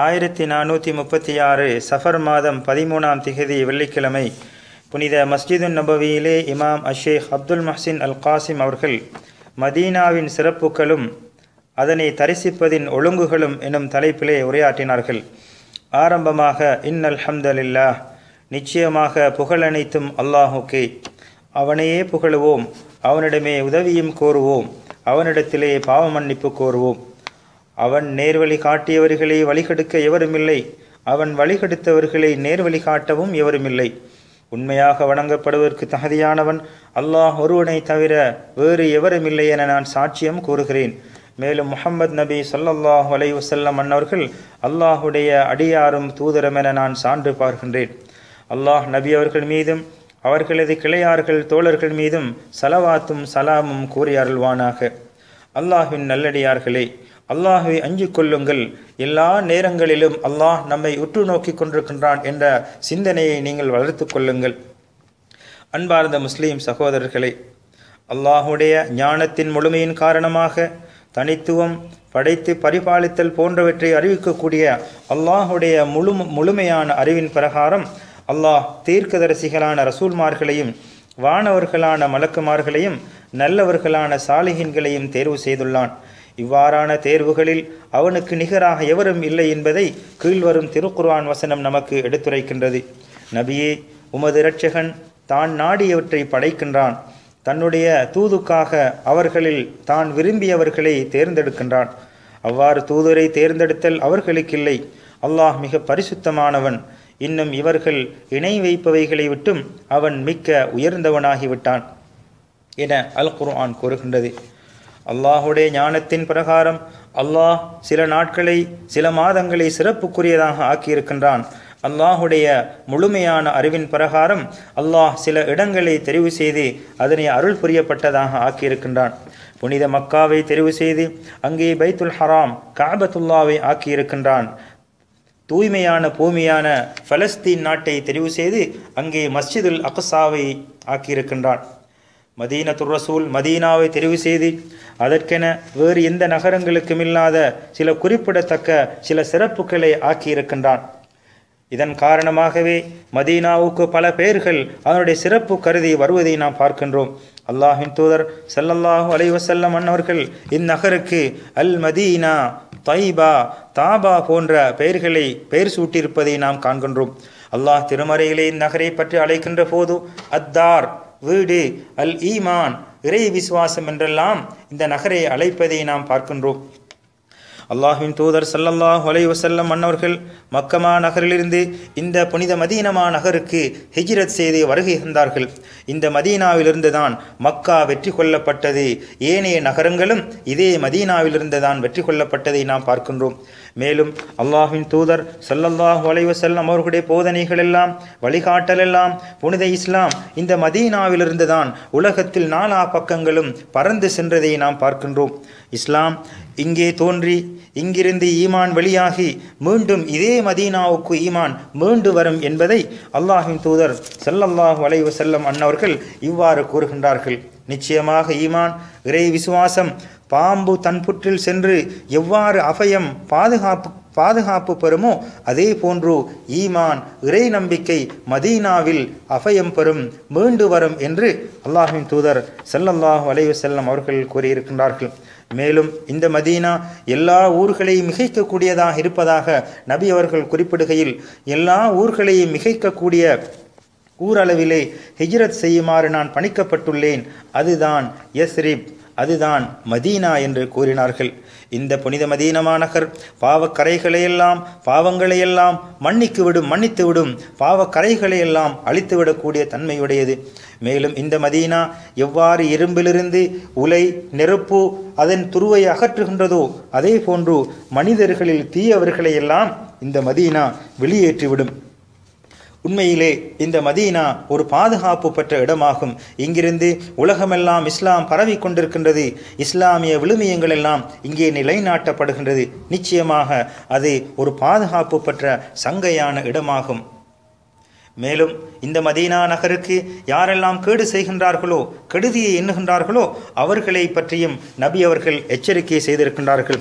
ஆயிரத்தி நானூற்றி முப்பத்தி ஆறு சஃபர் மாதம் பதிமூணாம் திகதி வெள்ளிக்கிழமை புனித மஸ்ஜிது நபவியிலே இமாம் அஷேக் அப்துல் மஹ்சின் அல் காசிம் அவர்கள் மதீனாவின் சிறப்புகளும் அதனை தரிசிப்பதின் ஒழுங்குகளும் எனும் தலைப்பிலே உரையாற்றினார்கள். ஆரம்பமாக இன் அல்ஹம்தலில்லா நிச்சயமாக புகழனைத்தும் அல்லாஹுக்கே. அவனையே புகழுவோம் அவனிடமே உதவியும் கோருவோம் அவனிடத்திலே பாவமன்னிப்பு கோருவோம். அவன் நேர்வழி காட்டியவர்களை வழிகெடுக்க எவருமில்லை. அவன் வழிகெடுத்தவர்களை நேர்வழி காட்டவும் எவருமில்லை. உண்மையாக வணங்கப்படுவதற்கு தகுதியானவன் அல்லாஹ் ஒருவனை தவிர வேறு எவருமில்லை என நான் சாட்சியம் கூறுகிறேன். மேலும் முகமது நபி சொல்லல்லாஹ் வலைவசல்லம் அன்னவர்கள் அல்லாஹுடைய அடியாரும் தூதரம் என நான் சான்று பார்க்கின்றேன். அல்லாஹ் நபி அவர்கள் மீதும் அவர்களது கிளையார்கள் தோழர்கள் மீதும் சலவாத்தும் சலாமும் கூறி அருள்வானாக. அல்லாஹின் நல்லடியார்களே அல்லாஹுவை அஞ்சு கொள்ளுங்கள். எல்லா நேரங்களிலும் அல்லாஹ் நம்மை உற்று நோக்கி கொண்டிருக்கின்றான் என்ற சிந்தனையை நீங்கள் வளர்த்து கொள்ளுங்கள். அன்பார்ந்த முஸ்லீம் சகோதரர்களே அல்லாஹுடைய ஞானத்தின் முழுமையின் காரணமாக தனித்துவம் படைத்து பரிபாலித்தல் போன்றவற்றை அறிவிக்கக்கூடிய அல்லாஹுடைய முழு முழுமையான அறிவின் பிரகாரம் அல்லாஹ் தீர்க்கதரிசிகளான ரசூல்மார்களையும் வானவர்களான மலக்குமார்களையும் நல்லவர்களான சாலிகின்களையும் தேர்வு செய்துள்ளான். இவ்வாறான தேர்வுகளில் அவனுக்கு நிகராக எவரும் இல்லை என்பதை கீழ்வரும் திருக்குர்ஆன் வசனம் நமக்கு எடுத்துரைக்கின்றது. நபியே உமது இரட்சகன் தான் நாடியவற்றை படைக்கின்றான். தன்னுடைய தூதுக்காக அவர்களில் தான் விரும்பியவர்களை தேர்ந்தெடுக்கின்றான். அவ்வாறு தூதரை தேர்ந்தெடுத்தல் அவர்களுக்கில்லை. அல்லாஹ் மிக பரிசுத்தமானவன். இன்னும் இவர்கள் இணை வைப்பவைகளை விட்டும் அவன் மிக்க உயர்ந்தவனாகிவிட்டான். என அல் குர்ஆன் கூறுகின்றது. அல்லாஹுடைய ஞானத்தின் பிரகாரம் அல்லாஹ் சில நாட்களை சில மாதங்களை சிறப்புக்குரியதாக ஆக்கியிருக்கின்றான். அல்லாஹுடைய முழுமையான அறிவின் பிரகாரம் அல்லாஹ் சில இடங்களை தெரிவு செய்து அதனை அருள் புரியப்பட்டதாக ஆக்கியிருக்கின்றான். புனித மக்காவை தெரிவு செய்து அங்கே பைத்துல் ஹராம் காபத்துல்லாவை ஆக்கியிருக்கின்றான். தூய்மையான பூமியான பலஸ்தீன் நாட்டை தெரிவு செய்து அங்கே மஸ்ஜிதுல் அக்சாவை ஆக்கியிருக்கின்றான். மதீனத்துர் ரசூல் மதீனாவை தெரிவு செய்து அதற்கென வேறு எந்த நகரங்களுக்கும் இல்லாத சில குறிப்பிடத்தக்க சில சிறப்புகளை ஆக்கியிருக்கின்றான். இதன் காரணமாகவே மதீனாவுக்கு பல பெயர்கள் அதனுடைய சிறப்பு கருதி வருவதை நாம் பார்க்கின்றோம். அல்லாஹின் தூதர் சல்லல்லாஹு அலைவசல்லம் அன்னவர்கள் இந்நகருக்கு அல் மதீனா தைபா தாபா போன்ற பெயர்களை பெயர் சூட்டியிருப்பதை நாம் காண்கின்றோம். அல்லாஹ் திருமறையிலே இந்நகரை பற்றி அழைக்கின்ற போது அத்தார் வீடு அல் ஈமான் இறை விசுவாசம் என்றெல்லாம் இந்த நகரை அழைப்பதை நாம் பார்க்கின்றோம். அல்லாஹின் தூதர் சல்லல்லாஹ் ஒலை வசல்லம் மன்னவர்கள் மக்கமா நகரிலிருந்து இந்த புனித மதீனமா நகருக்கு ஹிஜ்ரத் செய்து வருகை தந்தார்கள். இந்த மதீனாவிலிருந்து தான் மக்கா வெற்றி கொள்ளப்பட்டது. ஏனைய நகரங்களும் இதே மதீனாவிலிருந்து தான் வெற்றி கொள்ளப்பட்டதை நாம் பார்க்கின்றோம். மேலும் அல்லாஹின் தூதர் சல்லல்லாஹ் வலைவசல்லம் அவர்களுடைய போதனைகள் எல்லாம் வழிகாட்டல் எல்லாம் புனித இஸ்லாம் இந்த மதீனாவிலிருந்து தான் உலகத்தில் நாலா பக்கங்களும் பறந்து சென்றதை நாம் பார்க்கின்றோம். இஸ்லாம் இங்கே தோன்றி இங்கிருந்து ஈமான் வெளியாகி மீண்டும் இதே மதீனாவுக்கு ஈமான் மீண்டு வரும் என்பதை அல்லாஹின் தூதர் செல்லல்லாஹ் வளைவு செல்லம் அன்னவர்கள் இவ்வாறு கூறுகின்றார்கள். நிச்சயமாக ஈமான் இறை விசுவாசம் பாம்பு தன் புற்றில் சென்று எவ்வாறு அபயம் பாதுகாப்பு பாதுகாப்பு பெறுமோ? அதே போன்று ஈமான் இறை நம்பிக்கை மதீனாவில் அபயம் பெறும் மீண்டு வரும் என்று அல்லாஹின் தூதர் செல்லல்லாஹ் வலைவு செல்லம் அவர்கள் கூறியிருக்கின்றார்கள். மேலும் இந்த மதீனா எல்லா ஊர்களையும் மிகைக்கக்கூடியதாக இருப்பதாக நபி அவர்கள் குறிப்பிடுகையில் எல்லா ஊர்களையும் மிகைக்கக்கூடிய ஊரளவிலே ஹிஜ்ரத் செய்யுமாறு நான் பணிக்கப்பட்டுள்ளேன். அதுதான் யஸ்ரிப். அதுதான் மதீனா என்று கூறினார்கள். இந்த புனித மதீனமா நகர் பாவக்கரைகளையெல்லாம் பாவங்களையெல்லாம் மன்னிக்கு விடும் மன்னித்து விடும் பாவக்கரைகளையெல்லாம் அழித்துவிடக்கூடிய தன்மையுடையது. மேலும் இந்த மதீனா எவ்வாறு இரும்பிலிருந்து உலை நெருப்பு அதன் துருவை அகற்றுகின்றதோ அதே போன்று மனிதர்களில் தீயவர்களையெல்லாம் இந்த மதீனா வெளியேற்றிவிடும். உண்மையிலே இந்த மதீனா ஒரு பாதுகாப்பு பெற்ற இடமாகும். இங்கிருந்து உலகமெல்லாம் இஸ்லாம் பரவி கொண்டிருக்கின்றது. இஸ்லாமிய விழுமியங்கள் எல்லாம் இங்கே நிலைநாட்டப்படுகின்றது. நிச்சயமாக அது ஒரு பாதுகாப்பு பெற்ற சங்கையான இடமாகும். மேலும் இந்த மதீனா நகருக்கு யாரெல்லாம் கேடு செய்கின்றார்களோ கெடுதியை எண்ணுகின்றார்களோ அவர்களை பற்றியும் நபி அவர்கள் எச்சரிக்கை செய்திருக்கின்றார்கள்.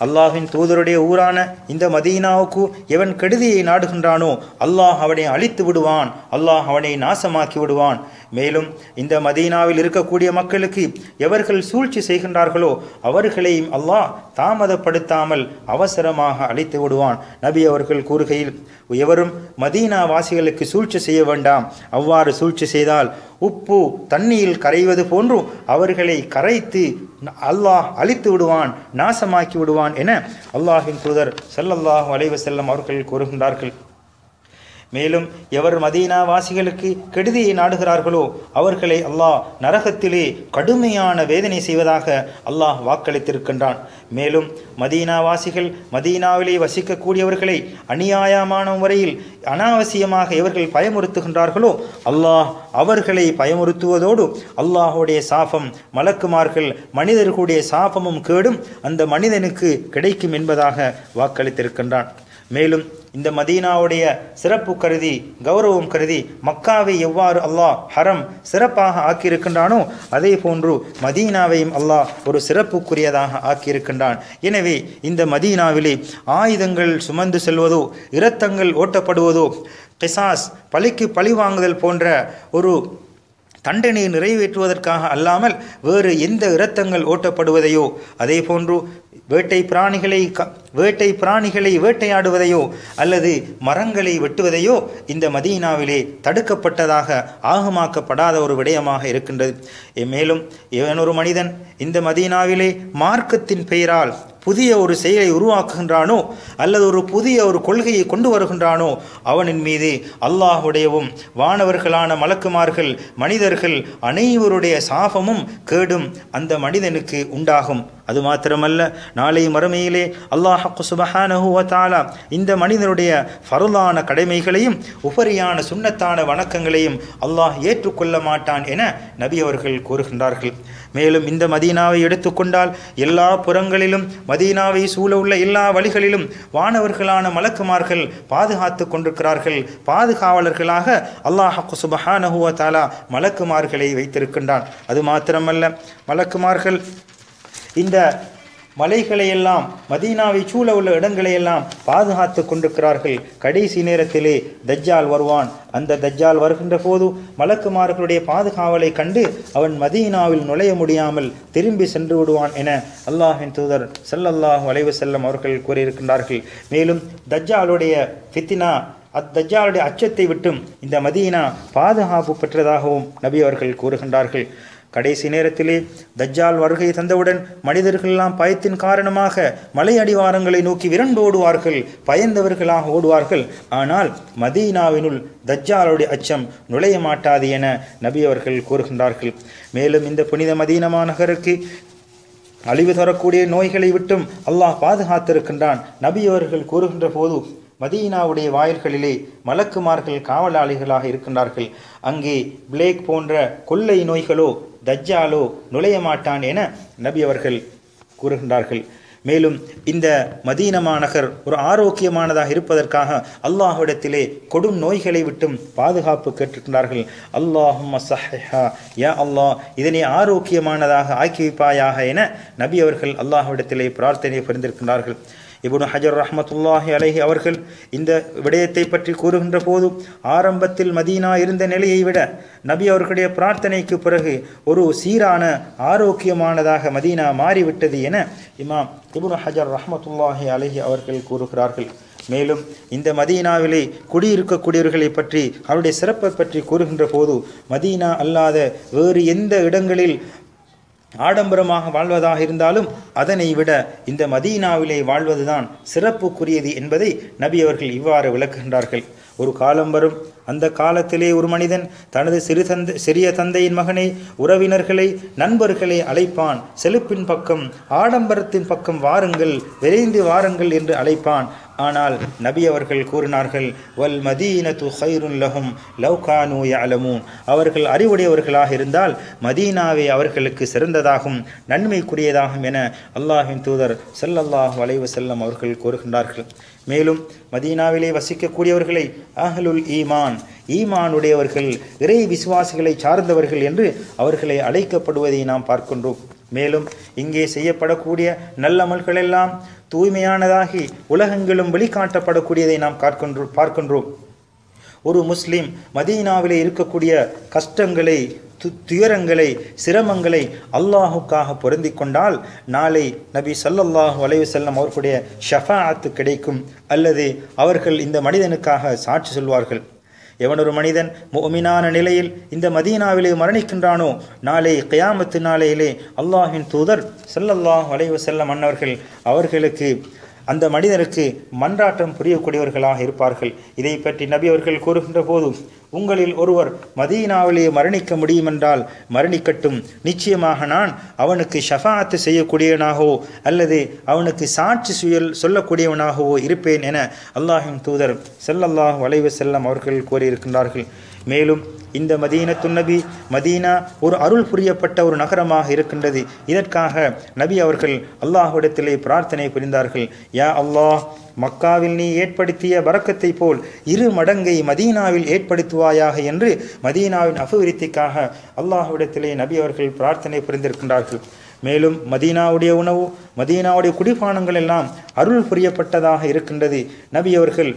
அல்லாஹின் தூதருடைய ஊரான இந்த மதீனாவுக்கு எவன் கெடுதியை நாடுகின்றானோ அல்லாஹ் அவனை அழித்து விடுவான் அல்லாஹ் அவனை நாசமாக்கி விடுவான். மேலும் இந்த மதீனாவில் இருக்கக்கூடிய மக்களுக்கு எவர்கள் சூழ்ச்சி செய்கின்றார்களோ அவர்களையும் அல்லாஹ் தாமதப்படுத்தாமல் அவசரமாக அழித்து விடுவான். நபி அவர்கள் கூறுகையில் எவரும் மதீனா வாசிகளுக்கு சூழ்ச்சி செய்ய வேண்டாம். அவ்வாறு சூழ்ச்சி செய்தால் உப்பு தண்ணியில் கரைவது போன்றும் அவர்களை கரைத்து அல்லாஹ் அழித்து விடுவான் நாசமாக்கி விடுவான் என அல்லாஹின் தூதர் செல்லல்லாஹ் அலைஹி செல்லம் அவர்கள் கூறுகின்றார்கள். மேலும் எவர் மதீனா வாசிகளுக்கு கெடுதியை நாடுகிறார்களோ அவர்களை அல்லாஹ் நரகத்திலே கடுமையான வேதனை செய்வதாக அல்லாஹ் வாக்களித்திருக்கின்றான். மேலும் மதீனா வாசிகள் மதீனாவிலே வசிக்கக்கூடியவர்களை அநியாயமான முறையில் அனாவசியமாக எவர்கள் பயமுறுத்துகின்றார்களோ அல்லாஹ் அவர்களை பயமுறுத்துவதோடு அல்லாஹுடைய சாபம் மலக்குமார்கள் மனிதர்களுடைய சாபமும் கேடும் அந்த மனிதனுக்கு கிடைக்கும் என்பதாக வாக்களித்திருக்கின்றான். மேலும் இந்த மதீனாவுடைய சிறப்பு கருதி கௌரவம் கருதி மக்காவை எவ்வாறு அல்லாஹ் ஹரம் சிறப்பாக ஆக்கியிருக்கின்றானோ அதே போன்று மதீனாவையும் அல்லாஹ் ஒரு சிறப்புக்குரியதாக ஆக்கியிருக்கின்றான். எனவே இந்த மதீனாவிலே ஆயுதங்கள் சுமந்து செல்வதோ இரத்தங்கள் ஓட்டப்படுவதோ கிசாஸ் பழிக்கு பழி வாங்குதல் போன்ற ஒரு தண்டனையை நிறைவேற்றுவதற்காக அல்லாமல் வேறு எந்த இரத்தங்கள் ஓட்டப்படுவதையோ அதே போன்று வேட்டை பிராணிகளை க வேட்டை பிராணிகளை வேட்டையாடுவதையோ அல்லது மரங்களை வெட்டுவதையோ இந்த மதீனாவிலே தடுக்கப்பட்டதாக ஆகமாக்கப்படாத ஒரு விடயமாக இருக்கின்றது. மேலும் இவனொரு மனிதன் இந்த மதீனாவிலே மார்க்கத்தின் பெயரால் புதிய ஒரு செயலை உருவாக்குகின்றானோ அல்லது ஒரு புதிய ஒரு கொள்கையை கொண்டு வருகின்றானோ அவனின் மீது அல்லாஹுடையவும் வானவர்களான மலக்குமார்கள் மனிதர்கள் அனைவருடைய சாபமும் கேடும் அந்த மனிதனுக்கு உண்டாகும். அது மாத்திரமல்ல நாளை மறுமையிலே அல்லாஹ் சுபஹானஹு வத்தாலா இந்த மனிதனுடைய ஃபருளான கடமைகளையும் உபரியான சுண்ணத்தான வணக்கங்களையும் அல்லாஹ் ஏற்றுக்கொள்ள மாட்டான் என நபி அவர்கள் கூறுகின்றார்கள். மேலும் இந்த மதீனாவை எடுத்துக்கொண்டால் எல்லா புறங்களிலும் மதீனாவை சூழ உள்ள எல்லா வழிகளிலும் வானவர்களான மலக்குமார்கள் பாதுகாத்து கொண்டிருக்கிறார்கள். பாதுகாவலர்களாக அல்லாஹ் சுபஹானஹு வ மலக்குமார்களை வைத்திருக்கின்றான். அது மாத்திரமல்ல மலக்குமார்கள் இந்த மலைகளையெல்லாம் மதீனாவை சூழ உள்ள இடங்களையெல்லாம் பாதுகாத்து கொண்டிருக்கிறார்கள். கடைசி நேரத்திலே தஜ்ஜால் வருவான். அந்த தஜ்ஜால் வருகின்ற போது மலக்குமார்களுடைய பாதுகாவலை கண்டு அவன் மதீனாவில் நுழைய முடியாமல் திரும்பி சென்று விடுவான் என அல்லாஹின் தூதர் ஸல்லல்லாஹு வளைவு செல்லம் அவர்கள் கூறியிருக்கின்றார்கள். மேலும் தஜ்ஜாலுடைய ஃபித்தினா அத்தஜ்ஜாலுடைய அச்சத்தை விட்டும் இந்த மதீனா பாதுகாப்பு பெற்றதாகவும் நபி அவர்கள் கூறுகின்றார்கள். கடைசி நேரத்திலே தஜ்ஜால் வருகை தந்தவுடன் மனிதர்களெல்லாம் பயத்தின் காரணமாக மலை அடிவாரங்களை நோக்கி விரண்டு ஓடுவார்கள் பயந்தவர்களாக ஓடுவார்கள். ஆனால் மதீனாவினுள் தஜ்ஜாலுடைய அச்சம் நுழைய மாட்டாது என நபி அவர்கள் கூறுகின்றார்கள். மேலும் இந்த புனித மதீனமா நகருக்கு அழிவு தரக்கூடிய நோய்களை விட்டும் அல்லாஹ் பாதுகாத்திருக்கின்றான். நபி அவர்கள் கூறுகின்ற போது மதீனாவுடைய வாயில்களிலே மலக்குமார்கள் காவலாளிகளாக இருக்கின்றார்கள். அங்கே பிளேக் போன்ற கொள்ளை நோய்களோ தஜ்ஜாலோ நுழைய மாட்டான் என நபி அவர்கள் கூறுகின்றார்கள். மேலும் இந்த மதீன மாநகர் ஒரு ஆரோக்கியமானதாக இருப்பதற்காக அல்லாஹ்விடத்திலே கொடும் நோய்களை விட்டும் பாதுகாப்பு கேட்டிருக்கின்றார்கள். அல்லாஹும் யா அல்லாஹ் இதனை ஆரோக்கியமானதாக ஆக்கி வைப்பாயாக என நபி அவர்கள் அல்லாஹ்விடத்திலே பிரார்த்தனை புரிந்திருக்கிறார்கள் இபுனு ஹஜர் ரஹமத்துல்லாஹி அலஹி அவர்கள் இந்த விடயத்தை பற்றி கூறுகின்ற போது ஆரம்பத்தில் மதீனா இருந்த நிலையை விட நபி அவர்களுடைய பிரார்த்தனைக்கு பிறகு ஒரு சீரான ஆரோக்கியமானதாக மதீனா மாறிவிட்டது என இமாம் இபுனு ஹஜர் ரஹமத்துல்லாஹி அலஹி அவர்கள் கூறுகிறார்கள். மேலும் இந்த மதீனாவிலே குடியிருக்கக்கூடியவர்களை பற்றி அவருடைய சிறப்பை பற்றி கூறுகின்ற போது மதீனா அல்லாத வேறு எந்த இடங்களில் ஆடம்பரமாக வாழ்வதாக இருந்தாலும் அதனை விட இந்த மதீனாவிலே வாழ்வதுதான் சிறப்புக்குரியது என்பதை நபி அவர்கள் இவ்வாறு விளக்குகின்றார்கள். ஒரு காலம் வரும் அந்த காலத்திலே ஒரு மனிதன் தனது சிறு தந்தை சிறிய தந்தையின் மகனை உறவினர்களை நண்பர்களை அழைப்பான். செழுப்பின் பக்கம் ஆடம்பரத்தின் பக்கம் வாருங்கள் விரைந்து வாருங்கள் என்று அழைப்பான். ஆனால் நபி அவர்கள் கூறினார்கள் வல் மதீனத்து ஹைருன் லஹும் லவ் அலமூன் அவர்கள் அறிவுடையவர்களாக இருந்தால் மதீனாவே அவர்களுக்கு சிறந்ததாகும் நன்மைக்குரியதாகும் என அல்லாஹின் தூதர் செல்லல்லாஹ் அலைஹி வஸல்லம் அவர்கள் கூறுகின்றார்கள். மேலும் மதீனாவிலே வசிக்கக்கூடியவர்களை அஹ்லுல் ஈமான் ஈமானுடையவர்கள் இறை விசுவாசிகளை சார்ந்தவர்கள் என்று அவர்களை அழைக்கப்படுவதை நாம் பார்க்கின்றோம். மேலும் இங்கே செய்யப்படக்கூடிய நல்லமல்களெல்லாம் தூய்மையானதாகி உலகங்களும் வெளிக்காட்டப்படக்கூடியதை நாம் பார்க்கின்றோம் பார்க்கின்றோம். ஒரு முஸ்லீம் மதீனாவிலே இருக்கக்கூடிய கஷ்டங்களை து துயரங்களை சிரமங்களை அல்லாஹுக்காக பொருந்தி கொண்டால் நாளை நபி சல்லல்லாஹு அலைஹி வஸல்லம் அவர்களுடைய ஷஃபாத்து கிடைக்கும். அல்லது அவர்கள் இந்த மனிதனுக்காக சாட்சி சொல்வார்கள். எவனொரு மனிதன் முஃமினான நிலையில் இந்த மதீனாவிலே மரணிக்கின்றானோ நாளை கயாமத்து நாளையிலே அல்லாஹின் தூதர் செல்லல்லாஹ் வளைவு வஸல்லம் அன்னவர்கள் அவர்களுக்கு அந்த மனிதருக்கு மன்றாட்டம் புரியக்கூடியவர்களாக இருப்பார்கள். இதை பற்றி நபி அவர்கள் கூறுகின்ற போது உங்களில் ஒருவர் மதீனாவிலே மரணிக்க முடியுமென்றால் மரணிக்கட்டும். நிச்சயமாக நான் அவனுக்கு ஷஃபாத்து செய்யக்கூடியவனாகவோ அல்லது அவனுக்கு சாட்சி சுயல் சொல்லக்கூடியவனாகவோ இருப்பேன் என அல்லாஹின் தூதர் செல்லல்லாஹ் வளைவு செல்லம் அவர்கள் கூறியிருக்கின்றார்கள். மேலும் இந்த மதீனத்து நபி மதீனா ஒரு அருள் புரியப்பட்ட ஒரு நகரமாக இருக்கின்றது. இதற்காக நபி அவர்கள் அல்லாஹ்விடத்திலே பிரார்த்தனை புரிந்தார்கள். யா அல்லாஹ் மக்காவில் நீ ஏற்படுத்திய வரக்கத்தை போல் இரு மடங்கை மதீனாவில் ஏற்படுத்துவாயாக என்று மதீனாவின் அபிவிருத்திக்காக அல்லாஹ்விடத்திலே நபி அவர்கள் பிரார்த்தனை புரிந்திருக்கின்றார்கள். மேலும் மதீனாவுடைய உணவு மதீனாவுடைய குடிபானங்கள் எல்லாம் அருள் புரியப்பட்டதாக இருக்கின்றது. நபி அவர்கள்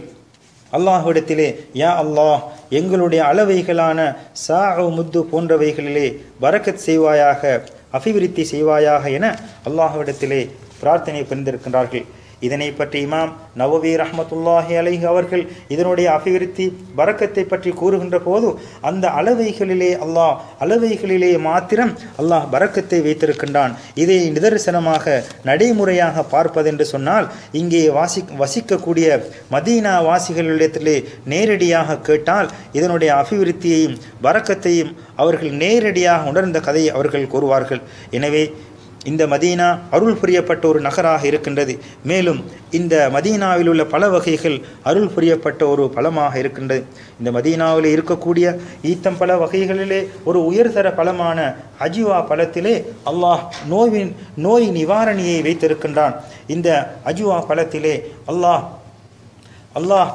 அல்லாஹ்விடத்திலே யா அல்லாஹ் எங்களுடைய அளவைகளான சா முத்து போன்றவைகளிலே வரக்கத் செய்வாயாக அபிவிருத்தி செய்வாயாக என அல்லாஹ்விடத்திலே பிரார்த்தனை புரிந்திருக்கின்றார்கள். இதனை பற்றி இமாம் நவவி ரஹமத்துல்லாஹி அலைஹி அவர்கள் இதனுடைய அபிவிருத்தி பறக்கத்தை பற்றி கூறுகின்ற போது அந்த அளவைகளிலே அல்லாஹ் அளவைகளிலே மாத்திரம் அல்லாஹ் பறக்கத்தை வைத்திருக்கின்றான். இதை நிதர்சனமாக நடைமுறையாக பார்ப்பதென்று சொன்னால் இங்கே வாசி வசிக்கக்கூடிய மதீனா வாசிகளிடத்திலே நேரடியாக கேட்டால் இதனுடைய அபிவிருத்தியையும் பறக்கத்தையும் அவர்கள் நேரடியாக உணர்ந்த கதையை அவர்கள் கூறுவார்கள். எனவே இந்த மதீனா அருள் புரியப்பட்ட ஒரு நகராக இருக்கின்றது. மேலும் இந்த மதீனாவில் உள்ள பல வகைகள் அருள் புரியப்பட்ட ஒரு பழமாக இருக்கின்றது. இந்த மதீனாவில் இருக்கக்கூடிய ஈத்தம் பல வகைகளிலே ஒரு உயர்தர பழமான அஜிவா பழத்திலே அல்லாஹ் நோயின் நோய் நிவாரணியை வைத்திருக்கின்றான். இந்த அஜுவா பழத்திலே அல்லாஹ் அல்லாஹ்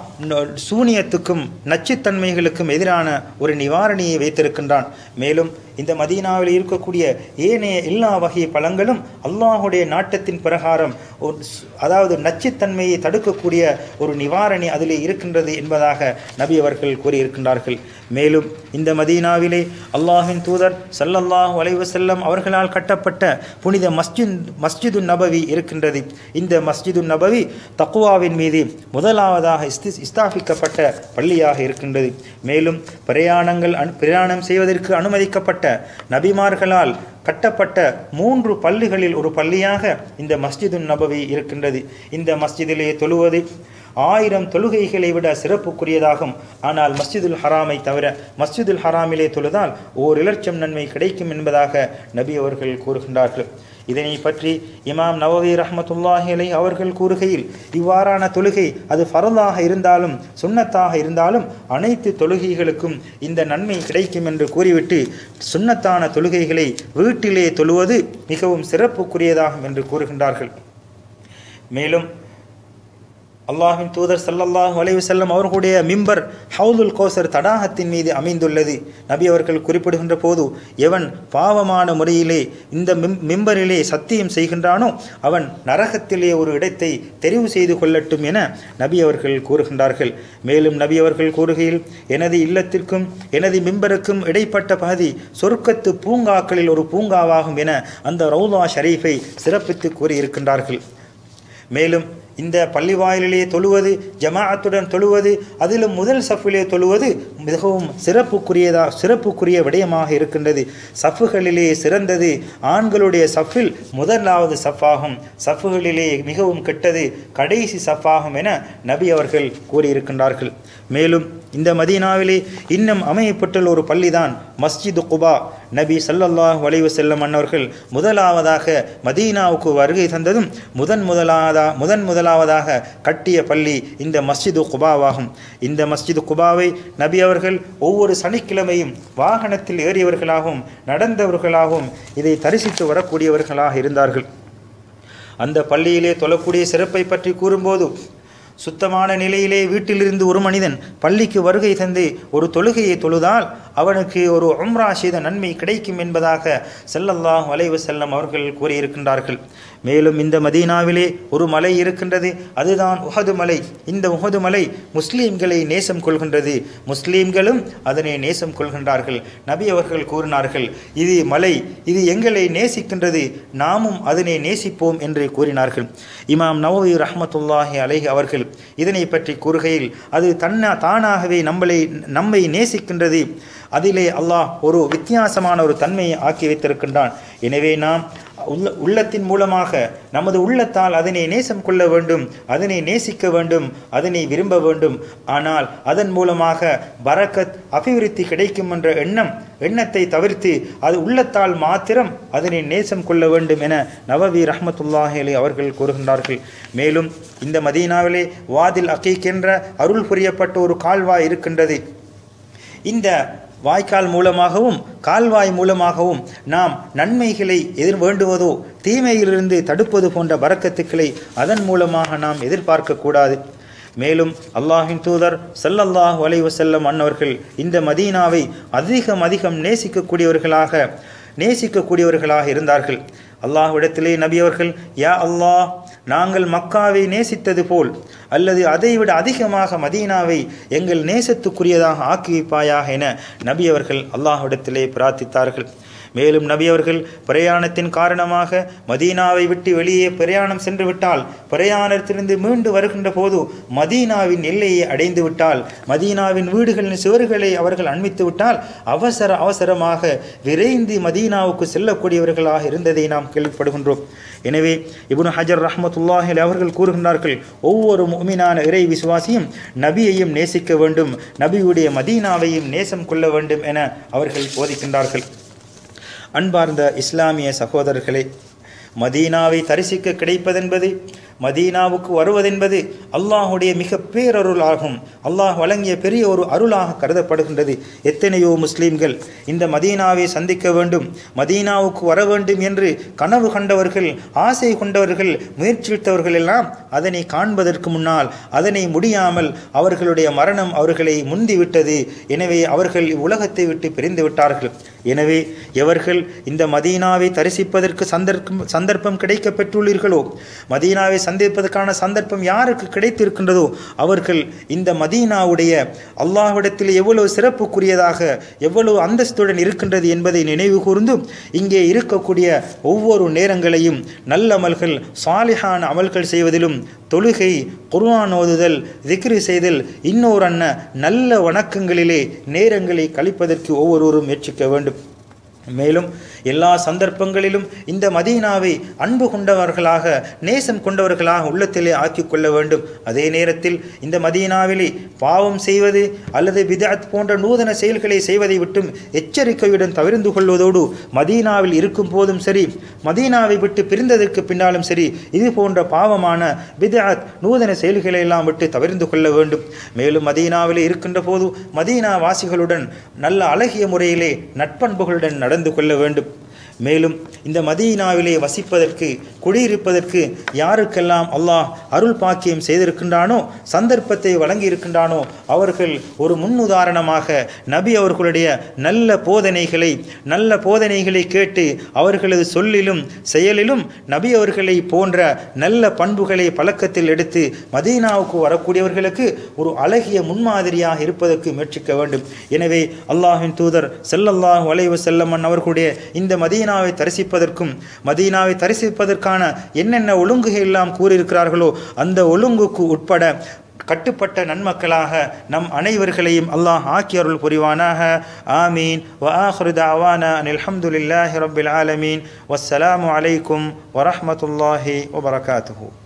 சூனியத்துக்கும் நச்சுத்தன்மைகளுக்கும் எதிரான ஒரு நிவாரணியை வைத்திருக்கின்றான். மேலும் இந்த மதீனாவில் இருக்கக்கூடிய ஏனைய எல்லா வகை பழங்களும் அல்லாஹுடைய நாட்டத்தின் பிரகாரம் ஒரு அதாவது நச்சுத்தன்மையை தடுக்கக்கூடிய ஒரு நிவாரணி அதிலே இருக்கின்றது என்பதாக நபி அவர்கள் கூறியிருக்கின்றார்கள். மேலும் இந்த மதீனாவிலே அல்லாஹின் தூதர் சல்லல்லாஹு செல்லம் அவர்களால் கட்டப்பட்ட புனித மஸ்ஜித் மஸ்ஜிது நபவி இருக்கின்றது. இந்த மஸ்ஜிது நபவி தக்குவாவின் மீது முதலாவதாக இஸ்தி ஸ்தாபிக்கப்பட்ட பள்ளியாக இருக்கின்றது. மேலும் பிரயாணங்கள் பிரயாணம் செய்வதற்கு அனுமதிக்கப்பட்ட நபிமார்களால் கட்டப்பட்ட மூன்று பள்ளிகளில் ஒரு பள்ளியாக இந்த மஸ்ஜிது நபவி இருக்கின்றது. இந்த மஸ்ஜிதிலே தொழுவது ஆயிரம் தொழுகைகளை விட சிறப்புக்குரியதாகும். ஆனால் மஸ்ஜிதுல் ஹராமை தவிர மஸ்ஜிதுல் ஹராமிலே தொழுதால் ஓர் இலட்சம் நன்மை கிடைக்கும் என்பதாக நபி அவர்கள் கூறுகின்றார்கள். இதனை பற்றி இமாம் நவவி ரஹமத்துல்லாஹிலை அவர்கள் கூறுகையில் இவ்வாறான தொழுகை அது ஃபரலாக இருந்தாலும் சுண்ணத்தாக இருந்தாலும் அனைத்து தொழுகைகளுக்கும் இந்த நன்மை கிடைக்கும் என்று கூறிவிட்டு சுண்ணத்தான தொழுகைகளை வீட்டிலே தொழுவது மிகவும் சிறப்புக்குரியதாகும் என்று கூறுகின்றார்கள். மேலும் அல்லாஹின் தூதர் சல்லல்லாஹ் வலைவு செல்லம் அவர்களுடைய மிம்பர் ஹவுதுல் கோசர் தடாகத்தின் மீது அமைந்துள்ளது. நபி அவர்கள் குறிப்பிடுகின்ற போது எவன் பாவமான முறையிலே இந்த மிம் மிம்பரிலே சத்தியம் செய்கின்றானோ அவன் நரகத்திலே ஒரு இடத்தை தெரிவு செய்து கொள்ளட்டும் என நபி அவர்கள் கூறுகின்றார்கள். மேலும் நபி அவர்கள் கூறுகையில் எனது இல்லத்திற்கும் எனது மிம்பருக்கும் இடைப்பட்ட பகுதி சொர்க்கத்து பூங்காக்களில் ஒரு பூங்காவாகும் என அந்த ரவுலா ஷரீஃபை சிறப்பித்து கூறியிருக்கின்றார்கள். மேலும் இந்த பள்ளி வாயிலே தொழுவது ஜமாஅத்துடன் தொழுவது அதிலும் முதல் சஃபிலே தொழுவது மிகவும் சிறப்புக்குரியதா சிறப்புக்குரிய விடயமாக இருக்கின்றது. சஃப்புகளிலே சிறந்தது ஆண்களுடைய சஃபில் முதலாவது சஃபாகும். சஃப்புகளிலே மிகவும் கெட்டது கடைசி சஃபாகும் என நபி அவர்கள் கூறியிருக்கின்றார்கள். மேலும் இந்த மதீனாவிலே இன்னும் அமையப்பட்டுள்ள ஒரு பள்ளிதான் மஸ்ஜிது குபா. நபி சல்லல்லாஹ் வளைவு செல்லும் அன்னவர்கள் முதலாவதாக மதீனாவுக்கு வருகை தந்ததும் முதன் முதலாவதா முதன் முதலாவதாக கட்டிய பள்ளி இந்த மஸ்ஜிது குபாவாகும். இந்த மஸ்ஜிது குபாவை நபி அவர்கள் ஒவ்வொரு சனிக்கிழமையும் வாகனத்தில் ஏறியவர்களாகவும் நடந்தவர்களாகவும் இதை தரிசித்து வரக்கூடியவர்களாக இருந்தார்கள். அந்த பள்ளியிலே தொழக்கூடிய சிறப்பை பற்றி கூறும்போது சுத்தமான நிலையிலே வீட்டிலிருந்து ஒரு மனிதன் பள்ளிக்கு வருகை தந்து ஒரு தொழுகையை தொழுதால் அவனுக்கு ஒரு உம்ரா செய்த நன்மை கிடைக்கும் என்பதாக செல்லல்லாஹ் வலைவு செல்லம் அவர்கள் கூறியிருக்கின்றார்கள். மேலும் இந்த மதீனாவிலே ஒரு மலை இருக்கின்றது. அதுதான் உஹது மலை. இந்த உஹது மலை முஸ்லீம்களை நேசம் கொள்கின்றது. முஸ்லீம்களும் அதனை நேசம் கொள்கின்றார்கள். நபி அவர்கள் கூறினார்கள் இது மலை. இது எங்களை நேசிக்கின்றது. நாமும் அதனை நேசிப்போம் என்று கூறினார்கள். இமாம் நவவி ரஹமத்துல்லாஹி அலைஹி அவர்கள் இதனை பற்றி கூறுகையில் அது தன்ன தானாகவே நம்மளை நம்மை நேசிக்கின்றது. அதிலே அல்லாஹ் ஒரு வித்தியாசமான ஒரு தன்மையை ஆக்கி வைத்திருக்கின்றான். எனவே நாம் உள்ள உள்ளத்தின் மூலமாக நமது உள்ளத்தால் அதனை நேசம் கொள்ள வேண்டும் அதனை நேசிக்க வேண்டும் அதனை விரும்ப வேண்டும். ஆனால் அதன் மூலமாக பரக்கத் அபிவிருத்தி கிடைக்கும் என்ற எண்ணம் எண்ணத்தை தவிர்த்து அது உள்ளத்தால் மாத்திரம் அதனை நேசம் கொள்ள வேண்டும் என நவவி ரஹமத்துல்லாஹலி அவர்கள் கூறுகின்றார்கள். மேலும் இந்த மதீனாவிலே வாதில் அகீக் என்ற அருள் புரியப்பட்ட ஒரு கால்வாய் இருக்கின்றது. இந்த வாய்க்கால் மூலமாகவும் கால்வாய் மூலமாகவும் நாம் நன்மைகளை எதிர் வேண்டுவதோ தீமையிலிருந்து தடுப்பது போன்ற வரக்கத்துக்களை அதன் மூலமாக நாம் எதிர்பார்க்கக்கூடாது மேலும் அல்லாஹின் தூதர் சல்லல்லாஹ் வலைவசல்லம் அன்னவர்கள் இந்த மதீனாவை அதிகம் அதிகம் நேசிக்கக்கூடியவர்களாக நேசிக்கக்கூடியவர்களாக இருந்தார்கள். அல்லாஹ்விடத்திலே நபி அவர்கள் யா அல்லாஹ் நாங்கள் மக்காவை நேசித்தது போல் அல்லது அதைவிட அதிகமாக மதீனாவை எங்கள் நேசத்துக்குரியதாக ஆக்கி வைப்பாயாக என நபி அவர்கள் அல்லாஹ்விடத்திலே பிரார்த்தித்தார்கள். மேலும் நபி அவர்கள் பிரயாணத்தின் காரணமாக மதீனாவை விட்டு வெளியே பிரயாணம் சென்று விட்டால் பிரயாணத்திலிருந்து மீண்டு வருகின்ற போது மதீனாவின் எல்லையை அடைந்து விட்டால் மதீனாவின் வீடுகளின் சுவர்களை அவர்கள் அண்மித்து விட்டால் அவசர அவசரமாக விரைந்து மதீனாவுக்கு செல்லக்கூடியவர்களாக இருந்ததை நாம் கேள்விப்படுகின்றோம். எனவே இபுன் ஹஜர் ரஹ்மத்துல்லாஹி அவர்கள் கூறுகின்றார்கள் ஒவ்வொரு முஃமினான இறை விசுவாசியும் நபியையும் நேசிக்க வேண்டும் நபியுடைய மதீனாவையும் நேசம் கொள்ள வேண்டும் என அவர்கள் போதிக்கின்றார்கள். அன்பார்ந்த இஸ்லாமிய சகோதரர்களே மதீனாவை தரிசிக்க கிடைப்பதென்பது மதீனாவுக்கு வருவதென்பது அல்லாஹுடைய மிக பேரருளாகும். அல்லாஹ் வழங்கிய பெரிய ஒரு அருளாக கருதப்படுகின்றது. எத்தனையோ முஸ்லீம்கள் இந்த மதீனாவை சந்திக்க வேண்டும் மதீனாவுக்கு வர வேண்டும் என்று கனவு கண்டவர்கள் ஆசை கொண்டவர்கள் முயற்சித்தவர்கள் எல்லாம் அதனை காண்பதற்கு முன்னால் அதனை முடியாமல் அவர்களுடைய மரணம் அவர்களை முந்திவிட்டது. எனவே அவர்கள் இவ்வுலகத்தை விட்டு பிரிந்து விட்டார்கள். எனவே எவர்கள் இந்த மதீனாவை தரிசிப்பதற்கு சந்தர்ப்பம் சந்தர்ப்பம் கிடைக்க பெற்றுள்ளீர்களோ மதீனாவை சந்திப்பதற்கான சந்தர்ப்பம் யாருக்கு கிடைத்திருக்கின்றதோ அவர்கள் இந்த மதீனாவுடைய அல்லாஹ்விடத்தில் எவ்வளவு சிறப்புக்குரியதாக எவ்வளவு அந்தஸ்துடன் இருக்கின்றது என்பதை நினைவு கூர்ந்தும் இங்கே இருக்கக்கூடிய ஒவ்வொரு நேரங்களையும் நல்லமல்கள் சாலிஹான அமல்கள் செய்வதிலும் தொழுகை குர்வான் ஓதுதல் திக்ரி செய்தல் இன்னொரு அண்ண நல்ல வணக்கங்களிலே நேரங்களை கழிப்பதற்கு ஒவ்வொருவரும் முயற்சிக்க வேண்டும். மேலும் எல்லா சந்தர்ப்பங்களிலும் இந்த மதீனாவை அன்பு கொண்டவர்களாக நேசம் கொண்டவர்களாக உள்ளத்திலே ஆக்கிக்கொள்ள வேண்டும். அதே நேரத்தில் இந்த மதீனாவிலே பாவம் செய்வது அல்லது விதாத் போன்ற நூதன செயல்களை செய்வதை விட்டும் எச்சரிக்கையுடன் தவிர்ந்து கொள்வதோடு மதீனாவில் இருக்கும் போதும் சரி மதீனாவை விட்டு பிரிந்ததற்கு பின்னாலும் சரி இது போன்ற பாவமான விதாத் நூதன செயல்களை எல்லாம் விட்டு தவிர்ந்து கொள்ள வேண்டும். மேலும் மதீனாவில் இருக்கின்ற போது மதீனா வாசிகளுடன் நல்ல அழகிய முறையிலே நட்பண்புகளுடன் நடந்து கொள்ள வேண்டும். மேலும் இந்த மதீனாவிலே வசிப்பதற்கு குடியிருப்பதற்கு யாருக்கெல்லாம் அல்லாஹ் அருள் பாக்கியம் செய்திருக்கின்றானோ சந்தர்ப்பத்தை வழங்கி இருக்கின்றானோ அவர்கள் ஒரு முன்னுதாரணமாக நபி அவர்களுடைய நல்ல போதனைகளை நல்ல போதனைகளை கேட்டு அவர்களது சொல்லிலும் செயலிலும் நபி அவர்களை போன்ற நல்ல பண்புகளை பழக்கத்தில் எடுத்து மதீனாவுக்கு வரக்கூடியவர்களுக்கு ஒரு அழகிய முன்மாதிரியாக இருப்பதற்கு முயற்சிக்க வேண்டும். எனவே அல்லாஹின் தூதர் செல்லல்லாஹ் வளைவு செல்லம்மன் அவர்களுடைய இந்த மதீனாவை தரிசிப்பதற்கும் மதீனாவை தரிசிப்பதற்கான என்னென்ன ஒழுங்குகள் எல்லாம் கூறியிருக்கிறார்களோ அந்த ஒழுங்குக்கு உட்பட கட்டுப்பட்ட நன்மக்களாக நம் அனைவர்களையும் அல்லாஹ் ஆக்கி அருள் புரிவானாக. ஆமீன். வ ஆஹிரு தஅவானா ஆலமீன். வஸ்ஸலாமு அலைக்கும் வரஹ்மத்துல்லாஹி வபரகாத்துஹு.